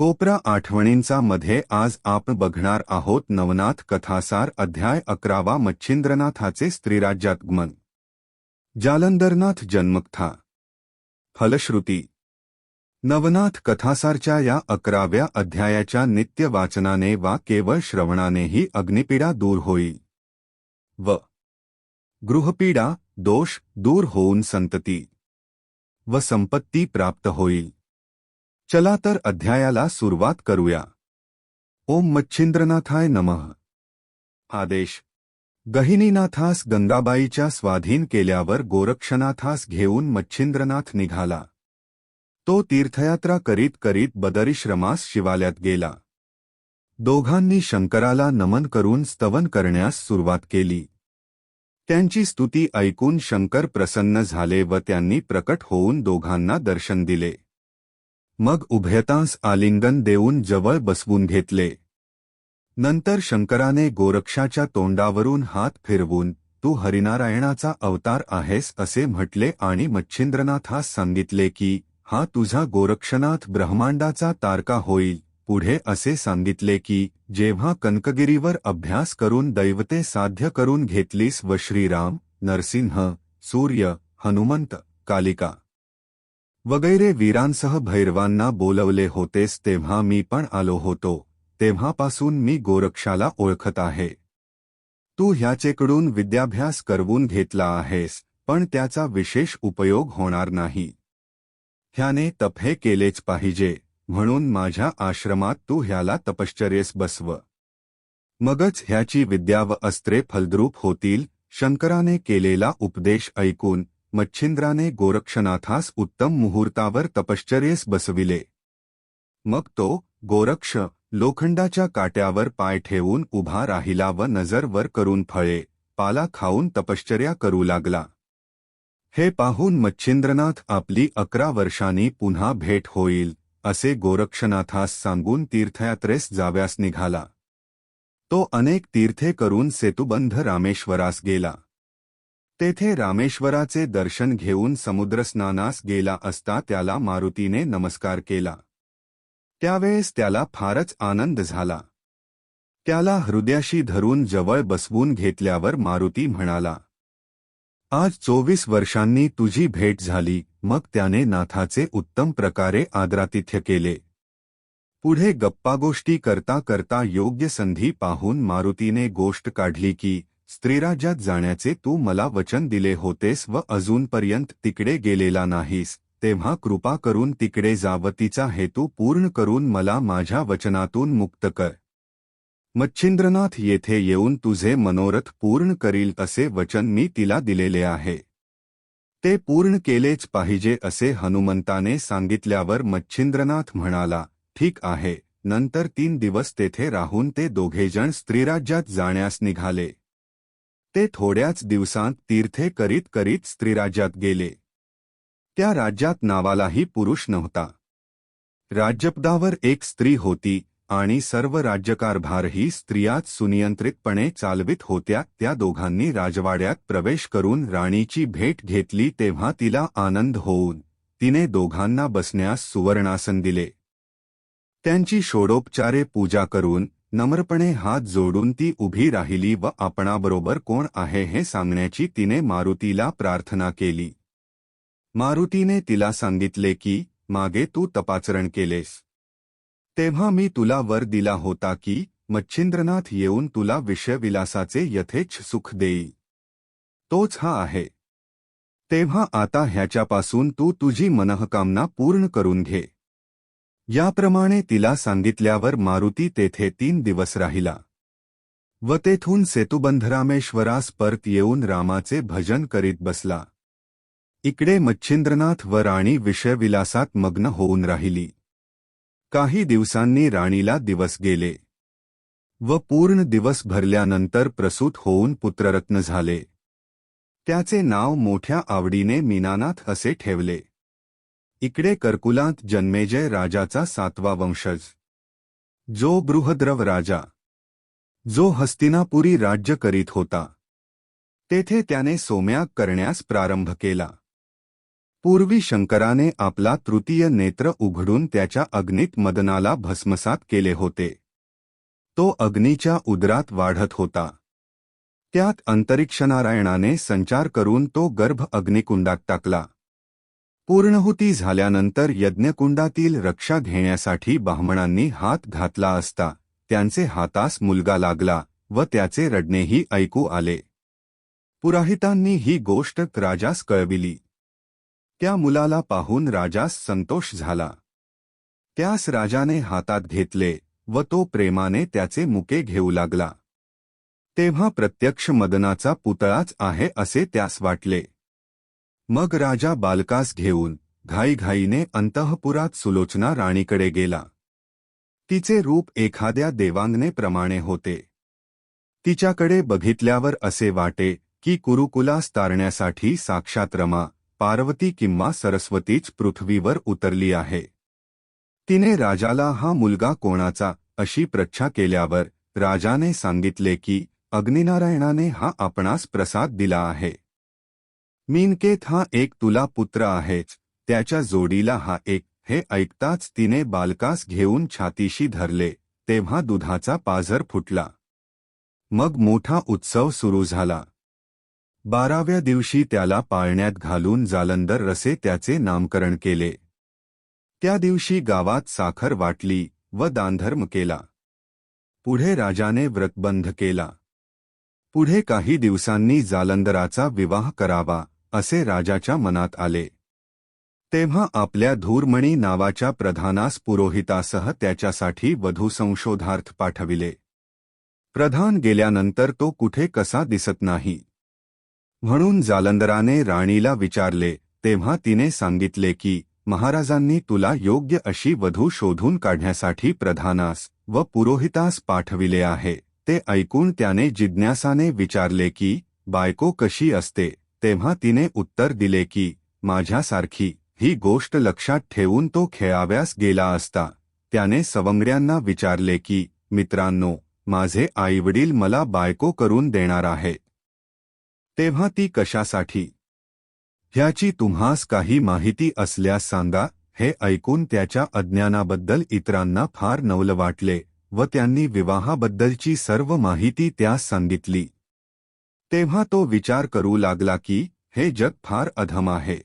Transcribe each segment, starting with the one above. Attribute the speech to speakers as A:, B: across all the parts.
A: कोपरा आठवणींचा मध्ये आज आपण बघणार आहोत नवनाथ कथासार अध्याय अकरावा मच्छिंद्रनाथाचे स्त्रीराज्यागमन जालंदरनाथ जन्मकथा. फलश्रुती. नवनाथ कथासारच्या या अकराव्या अध्यायाच्या नित्य वाचनाने वा केवळ श्रवणानेही अग्निपीडा दूर होईल. व. गृहपीडा, दोष दूर होऊन संतती. व संपत्ती प्राप्त होईल. चला तर अध्यायाला सुरुवात करूया. ओम मच्छिंद्रनाथाय नमः. आदेश. गहिनीनाथास गंगाबाईच्या स्वाधीन केल्यावर गोरक्षनाथास घेऊन मच्छिंद्रनाथ निघाला. तो तीर्थयात्रा करीत करीत बदरिश्रमास शिवाल्यात गेला. दोघांनी शंकराला नमन करून स्तवन करण्यास सुरुवात केली. त्यांची स्तुती ऐकून शंकर प्रसन्न झाले व त्यांनी प्रकट होऊन दोघांना दर्शन दिले. मग उभयतांस आलिंगन देऊन जवळ बसवून घेतले. नंतर शंकराने गोरक्षाच्या तोंडावरून हात फिरवून तू हरिनारायणाचा अवतार आहेस असे म्हटले आणि मच्छिंद्रनाथास सांगितले की हा तुझा गोरक्षनाथ ब्रह्मांडाचा तारका होईल. पुढे असे सांगितले की जेव्हा कनकगिरीवर अभ्यास करून दैवते साध्य करून घेतलीस व श्रीराम नरसिंह सूर्य हनुमंत कालिका वगैरे वीरांसह भैरवांना बोलवले होतेस तेव्हा मी पण आलो होतो तेव्हापासून मी गोरक्षाला ओळखत आहे. तू ह्याचेकडून विद्याभ्यास करवून घेतला आहेस पण त्याचा विशेष उपयोग होणार नाही. ह्याने तपहे केलेच पाहिजे म्हणून माझ्या आश्रमात तू ह्याला तपश्चर्येस बसव. मगच ह्याची विद्या व अस्त्रे फलद्रूप होतील शंकराने केलेला उपदेश ऐकून मच्छिंद्राने गोरक्षनाथास उत्तम मुहूर्तावर तपश्चर्येस बसविले. मग तो गोरक्ष लोखंडाच्या काट्यावर पाय ठेवून उभा राहिला व नजर वर करून फळे पाला खाऊन तपश्चर्या करू लागला. हे पाहून मच्छिंद्रनाथ आपली अकरा वर्षांनी पुन्हा भेट होईल असे गोरक्षनाथास सांगून तीर्थयात्रेस जाव्यास निघाला. तो अनेक तीर्थे करून सेतुबंध रामेश्वरास गेला. तेथे रामेश्वराचे दर्शन घेऊन समुद्रस्नानास गेला असता त्याला मारुतीने नमस्कार केला. त्यावेळेस त्याला फारच आनंद झाला. त्याला हृदयाशी धरून जवळ बसवून घेतल्यावर मारुती म्हणाला, आज चोवीस वर्षांनी तुझी भेट झाली, मग त्याने नाथाचे उत्तम प्रकारे आदरातिथ्य केले. पुढे गप्पागोष्टी करता करता योग्य संधी पाहून मारुतीने गोष्ट काढली की स्त्रीराज्यात जाण्याचे तू मला वचन दिले होतेस व अजूनपर्यंत तिकडे गेलेला नाहीस तेव्हा कृपा करून तिकडे जावतीचा हेतू पूर्ण करून मला माझ्या वचनातून मुक्त कर. मच्छिंद्रनाथ येथे येऊन तुझे मनोरथ पूर्ण करील असे वचन मी तिला दिलेले आहे. ते पूर्ण केलेच पाहिजे असे हनुमंताने सांगितल्यावर मच्छिंद्रनाथ म्हणाला ठीक आहे नंतर तीन दिवस तेथे राहून ते दोघेजण स्त्रीराज्यात जाण्यास निघाले. ते थोड्याच दिवसांत तीर्थे करीत करीत स्त्रीराज्यात गेले. त्या राज्यात नावालाही पुरुष नव्हता. राज्यपदावर एक स्त्री होती आणि सर्व राज्यकारभारही स्त्रियात सुनियंत्रितपणे चालवित होत्या त्या दोघांनी राजवाड्यात प्रवेश करून राणीची भेट घेतली तेव्हा तिला आनंद होऊन तिने दोघांना बसण्यास सुवर्णासन दिले. त्यांची षोडोपचारे पूजा करून नम्रपणे हात जोडून ती उभी राहिली व आपणाबरोबर कोण आहे हे सांगण्याची तिने मारुतीला प्रार्थना केली. मारुतीने तिला सांगितले की मागे तू तपाचरण केलेस. तेव्हा मी तुला वर दिला होता की मच्छिंद्रनाथ येऊन तुला विषयविलासाचे यथेच्छ सुख देई तोच हा आहे. तेव्हा आता ह्याच्यापासून तू तुझी मनःकामना पूर्ण करून घे. याप्रमाणे तिला सांगितल्यावर मारुती तेथे तीन दिवस राहिला. व तेथून सेतुबंधरामेश्वरास परत येऊन रामाचे भजन करीत बसला. इकडे मच्छिंद्रनाथ व राणी विषयविलासात मग्न होऊन राहिली. काही दिवसांनी राणीला दिवस गेले. व पूर्ण दिवस भरल्यानंतर प्रसूत होऊन पुत्ररत्न झाले. त्याचे नाव मोठ्या आवडीने मीनानाथ असे ठेवले. इकडे कर्कुलांत जन्मेजय राजाचा सातवा वंशज. जो बृहद्रव राजा. जो हस्तिनापुरी राज्य करीत होता. तेथे त्याने सोम्याग करण्यास प्रारंभ केला. पूर्वी शंकराने आपला तृतीय नेत्र उघडून त्याच्या अग्नीत मदनाला भस्मसात केले होते. तो अग्नीच्या उदरात वाढत होता. त्यात अंतरिक्षनारायणाने संचार करून तो गर्भ अग्निकुंडात टाकला. पूर्णहुती झाल्यानंतर यज्ञकुंडातील रक्षा घेण्यासाठी ब्राह्मणांनी हात घातला असता त्यांचे हातास मुलगा लागला व त्याचे रडणेही ऐकू आले. पुराहितांनी ही गोष्ट राजास कळविली. त्या मुलाला पाहून राजास संतोष झाला. त्यास राजाने हातात घेतले व तो प्रेमाने त्याचे मुके घेऊ लागला. तेव्हा प्रत्यक्ष मदनाचा पुतळाच आहे असे त्यास वाटले. मग राजा बालकास घेऊन घाईघाईने अंतःपुरात सुलोचना राणीकडे गेला. तिचे रूप एखाद्या देवांगनेप्रमाणे होते. तिच्याकडे बघितल्यावर असे वाटे की कुरुकुलास तारण्यासाठी साक्षात रमा पार्वती किंवा सरस्वतीच पृथ्वीवर उतरली आहे. तिने राजाला हा मुलगा कोणाचा अशी प्रच्छा केल्यावर राजाने सांगितले की अग्निनारायणाने हा आपणास प्रसाद दिला आहे. मिनकेत हा एक तुला पुत्र आहेच. त्याच्या जोडीला हा एक. हे ऐकताच तिने बालकास घेऊन छातीशी धरले. तेव्हा दुधाचा पाझर फुटला. मग मोठा उत्सव सुरू झाला. बाराव्या दिवशी त्याला पाळण्यात घालून जालंदर रसे त्याचे नामकरण केले. त्या दिवशी गावात साखर वाटली व दानधर्म केला. पुढे राजाने व्रतबंध केला. पुढे काही दिवसांनी जालंदराचा विवाह करावा. असे राजाच्या मनात आले. तेव्हा आपल्या धूरमणी नावाच्या प्रधानास पुरोहितासह त्याच्यासाठी वधू संशोधार्थ पाठविले. प्रधान गेल्यानंतर तो कुठे कसा दिसत नाही. म्हणून जालंदराने राणीला विचारले तेव्हा तिने सांगितले की महाराजांनी तुला योग्य अशी वधू शोधून काढण्यासाठी प्रधानास व पुरोहितास पाठविले आहे. ते ऐकून त्याने जिज्ञासाने विचारले की बायको कशी असते? तेव्हा तिने उत्तर दिले की माझ्यासारखी ही गोष्ट लक्षात ठेवून तो खेळाव्यास गेला असता. त्याने सवंगड्यांना विचारले की मित्रांनो माझे आईवडील मला बायको करून देणार आहे. तेव्हा ती कशासाठी? ह्याची तुम्हास काही माहिती असल्यास सांगा हे ऐकून त्याच्या अज्ञानाबद्दल इतरांना फार नवल वाटले व त्यांनी विवाहाबद्दलची सर्व माहिती त्यास सांगितली. तेव्हा तो विचार करू लागला की हे जग फार अधम आहे.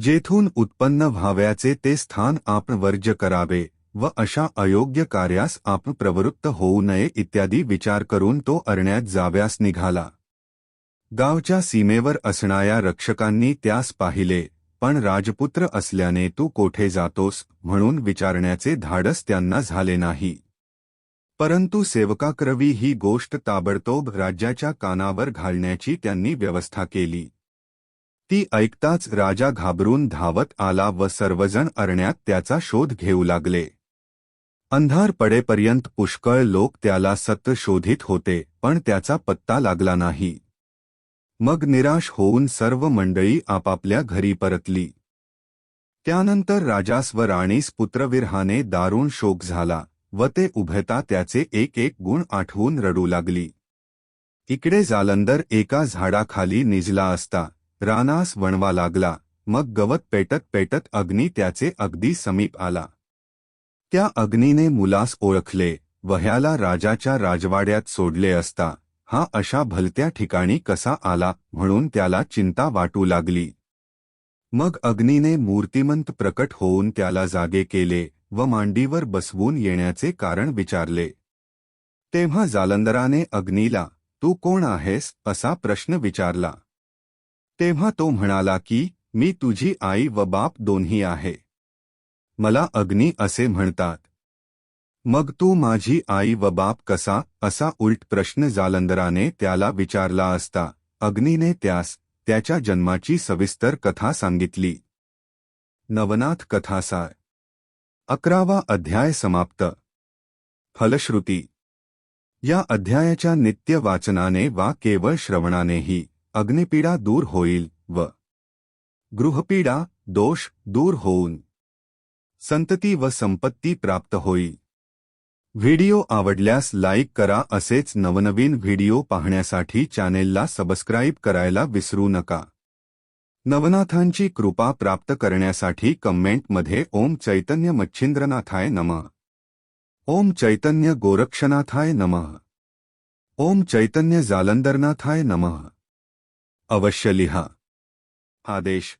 A: जेथून उत्पन्न व्हाव्याचे ते स्थान आपण वर्ज्य करावे व अशा अयोग्य कार्यास आपण प्रवृत्त होऊ नये इत्यादी विचार करून तो अरण्यात जाव्यास निघाला. गावच्या सीमेवर असणाऱ्या रक्षकांनी त्यास पाहिले पण राजपुत्र असल्याने तू कोठे जातोस म्हणून विचारण्याचे धाडस त्यांना झाले नाही. परंतु सेवकाक्रवी ही गोष्ट ताबडतोब राज्याच्या कानावर घालण्याची त्यांनी व्यवस्था केली. ती ऐकताच राजा घाबरून धावत आला व सर्वजण अरण्यात त्याचा शोध घेऊ लागले. अंधार पडेपर्यंत पुष्कळ लोक त्याला सत्य शोधित होते पण त्याचा पत्ता लागला नाही. मग निराश होऊन सर्व मंडळी आपापल्या घरी परतली. त्यानंतर राजास व राणीस पुत्रविरहाने दारुण शोक झाला. व ते उभयता त्याचे एक एक गुण आठवून रडू लागली. इकडे जालंदर एका झाडाखाली निजला असता रानास वणवा लागला मग गवत पेटत पेटत अग्नी त्याचे अगदी समीप आला. त्या अग्नीने मुलास ओळखले वह्याला राजाच्या राजवाड्यात सोडले असता हा अशा भलत्या ठिकाणी कसा आला म्हणून त्याला चिंता वाटू लागली. मग अग्नीने मूर्तिमंत प्रकट होऊन त्याला जागे केले व मांडीवर बसवून येण्याचे कारण विचारले. तेव्हा जालंदराने अग्नीला तू कोण आहेस? असा प्रश्न विचारला. तेव्हा तो म्हणाला की मी तुझी आई व बाप दोन्ही आहे. मला अग्नी असे म्हणतात. मग तू माझी आई व बाप कसा? असा उलट प्रश्न जालंदराने त्याला विचारला असता. अग्नीने त्यास त्याच्या जन्माची सविस्तर कथा सांगितली. नवनाथ कथासार अकरावा अध्याय समाप्त. फलश्रुती. या अध्यायाच्या नित्य वाचनाने वा केवळ श्रवणानेही अग्निपीडा दूर होईल व गृहपीडा दोष दूर होऊन संतती व संपत्ती प्राप्त होईल. व्हिडिओ आवडल्यास लाईक करा असेच नवनवीन व्हिडिओ पाहण्यासाठी चॅनेलला सबस्क्राईब करायला विसरू नका. नवनाथांची कृपा प्राप्त करण्यासाठी कमेंटमध्ये ओम चैतन्य मच्छिंद्रनाथाय नम. ओम चैतन्य गोरक्षनाथाय नम. ओम चैतन्य जालंदरनाथाय नम. अवश्य लिहा. आदेश